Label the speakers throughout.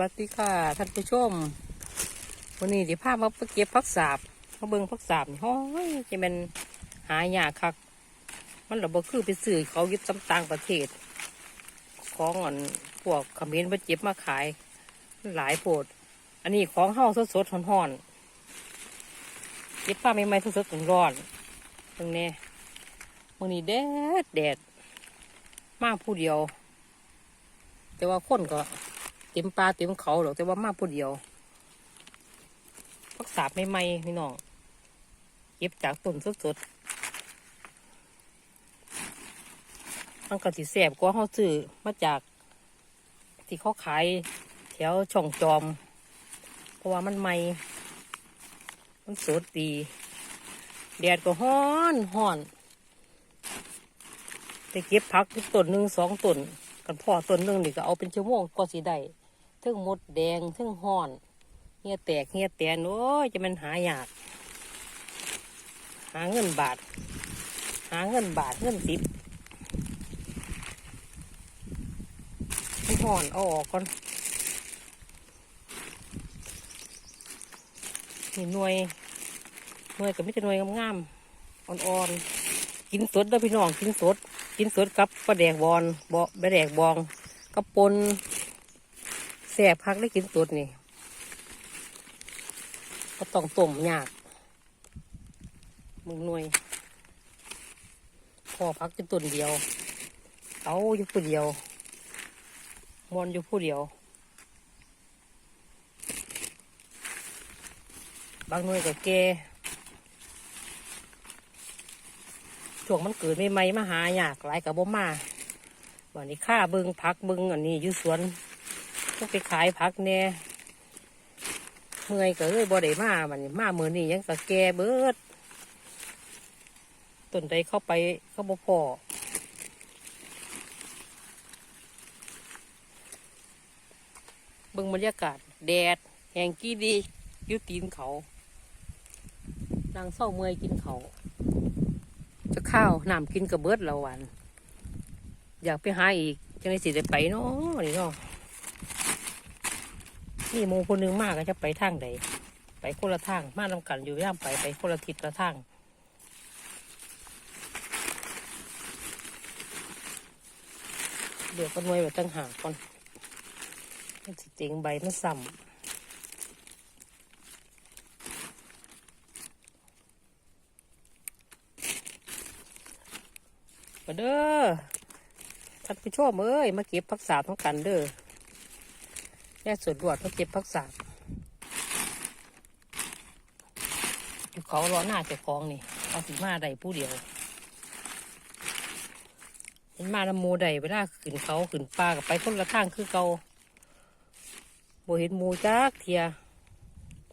Speaker 1: วัสดีค่ะท่านผู้ชม วันนี้เดี๋ยวพามาเก็บผักสาบมาเบิ่งผักสาบนี่ห้อยจะเป็นหายากคัก มันระบบคือไปซื้อเขายึดตำต่างประเทศ ของอันพวกขมิ้นมาเจ็บมาขาย หลายโพดอันนี้ของเฮาสดสดๆห่อนๆเก็บป้าใหม่ๆสดๆร้อนตรงนี้วันนี้แดดแดดมากผู้เดียว แต่ว่าคนก็ เต็มปลาเต็มเขาหรอกแต่ว่ามาผู้เดียวพักสาบใหม่ๆพี่น้องเก็บจากต้นสดๆมันก็สิแสบกว่าเขาซื้อมาจากที่เขาขายแถวช่องจอม เพราะว่ามันใหม่ มันสดดีแดดก็ฮ้อนฮ้อนไปเก็บพักต้นหนึ่งสองต้นกันพ่อต้นหนึ่งนี่ก็เอาเป็นชั่วโมงก็สิได้ ทึ่งมดแดงทึ่งห้อนเฮียแตกเฮียแตนโอ้ยจะมันหายาก หาเงินบาท หาเงินบาทเงินสิบมันห่อนเอาออกก่อนนี่หน่วยหน่วยกับไม่ใช่หน่วยงามๆอ่อนๆกินสดด้อพี่น้องกินสด กินสดกับปลาแดกบอลบอปลาแดกบองกับปน แสบพักได้กินสดนี่ก็ต้องต้มยากมึงหน่วยพอพักจะต้นเดียว เอาอยู่ผู้เดียว มอนอยู่ผู้เดียว บางหน่วยก็แกช่วงมันเกิดใหม่มาหายากหลายกับบ่มาวันนี้ข้าเบิงพักเบิงอันนี้อยู่สวน ต้องไปขายพักแน่เมื่อยก็เลยบ่ได้มาวันมาเมื่อนี้ยังก็แกเบิดต้นใดเข้าไปก็บ่พอเบิ่งบรรยากาศ แดดแห่งกี้ดีอยุตีนเขานางเศร้าเมื่อยกินเขาจะข้าวน้ำกินกระเบิดละวัน อยากไปหาอีกจังไดสิได้ไปเนาะนี่เนาะ นี่หมูคนหนึงมากก็จะไปทางใดไปคนละทางมาลำกันอยู่ย่ามไปไปคนละทิศละทางเดี๋ยวก็นวยไว้ตั้งหากก่อนมันสิเจ๋งใบมันซ้ำมาเด้อท่านผู้ชมเอ้ย มาเก็บผักสาบทั้งกันเด้อ แย่สวนรวดมาเก็บผักสาอยู่เขารอหน้าเจ้าของนี่ เอาสิมาได้ผู้เดียวเห็นมาน้ำมูได้เวลาขึ้นเขาขึ้นปลากับไปคนละทางคือเกาโบเห็นมูจักเทีย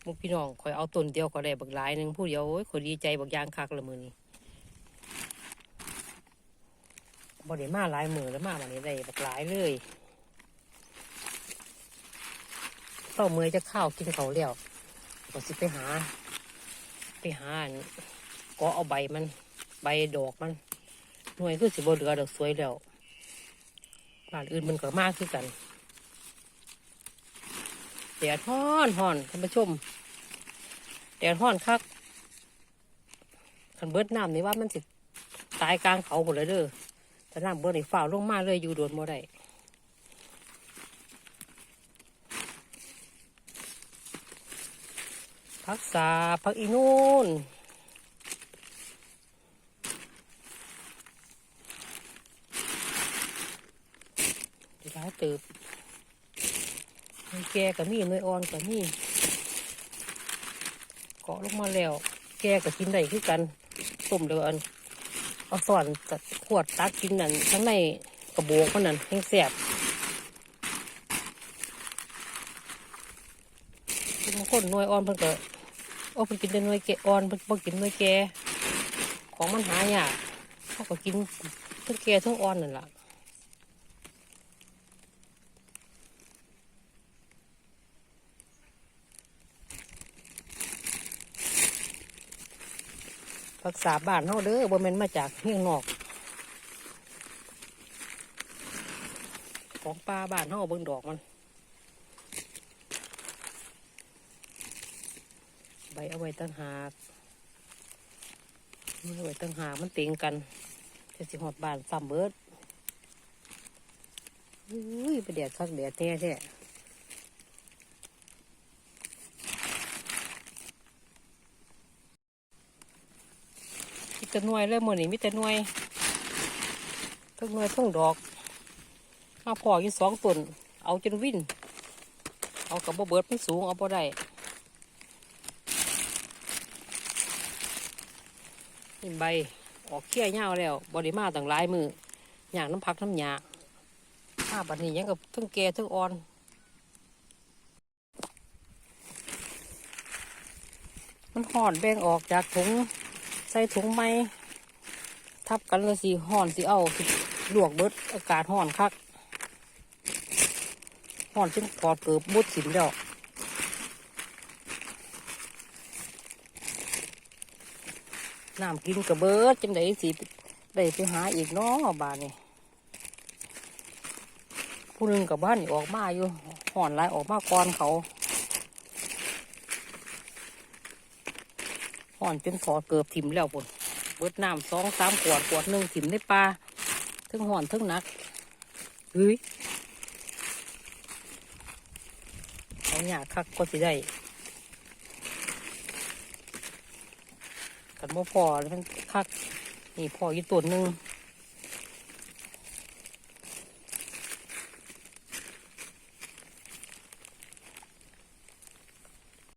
Speaker 1: หมูพี่น้องคอยเอาต้นเดียวก็ได้บักหลายหนึ่งผู้เดียวโอ้ยคอยดีใจบักยางคักละมือนี่บ่ได้มาหลายมือแล้วมาวันนี้ได้บักหลายเลย เต้าเมื่อยจะข้าวกินเขาแล้วก็สิไปหา ไปหาก็เอาใบมัน ใบดอกมัน หน่วยคือสิบเหลือดอกสวยแล้วบ้านอื่นมันก็มากคือกันแดดฮ้อนฮ้อนท่านผู้ชมแดดฮ้อนคักคันเบิดน้ำนี่ว่ามันสิตายกลางเขาหมดเลยเด้อแต่น้ำเบื่อนี่ฝ่าวลงมาเลยอยู่โดนบ่ได้ พักษาพักอีนู่นร้ายเติบแกกับมีเนยอ่อนกับมีเกาะลงมาแล้ว แกกับกินได้คือกันต้มเดือนเอาสอนกับขวดตักกินนั่นทั้งในกระโบกมันนั่นแห้งแสบบาคนหน่วยอ่อนเพิ่นก็ โอ้เพิ่นกินแต่หน่วยแก่อ่อนเพิ่นบ่กินหน่วยแก่ของมันหายากเขาก็กินทั้งแก่ทั้งอ่อนนั่นล่ะรักษาบ้านเฮาเด้อบ่แม่นมาจากเมืองนอก ของปลาบ้านเฮาเบิ่งดอกมัน เอาไว้ตั้งหากมันเอาไว้ตั้งหากมันต็งกันจะสิหอดบานซ้ำเบิดอุ้ยไปแดดคักแดดแท้แท้มีแต่หน่วยเลยมือนี่มีแต่หน่วยทั้งหน่วยทั้งดอกมาพออยู่สองต้นเอาจนวิ่นเอากับบ่เบิดมันสูงเอาบ่ได้ นี่ใบออกเขี้ยเง่าแล้วบริมาต่างหลายมืออยากน้ำพักน้ำหยาผ้าบัดนี้ยังกับทั้งแก่ทั้งอ่อนมันห่อนแบ่งออกจากถุงใส่ถุงไม้ทับกันแล้วสิห่อนสิเอาสิลวกเบิดอากาศห่อนคักห่อนจนกอดเกือบมุดสินแล้ว น้ำกินกระเบิดจังไดสิได้ไปหาอีกเนาะบ้านนี่ผู้นึ่งกับบ้านนี่ออกมาอยู่ห่อนลายออกมาก่อนเขาห่อนจนกอเกือบถิ่มแล้วพุ่นเบิดน้ำสองสามขวดขวดหนึ่งถิ่มในปลาทั้งห่อนทั้งหนักเฮ้ยเอาหยาคักก็สิได้ กันบ่พอแล้วมันคักนี่พออยู่ตัวหนึ่ง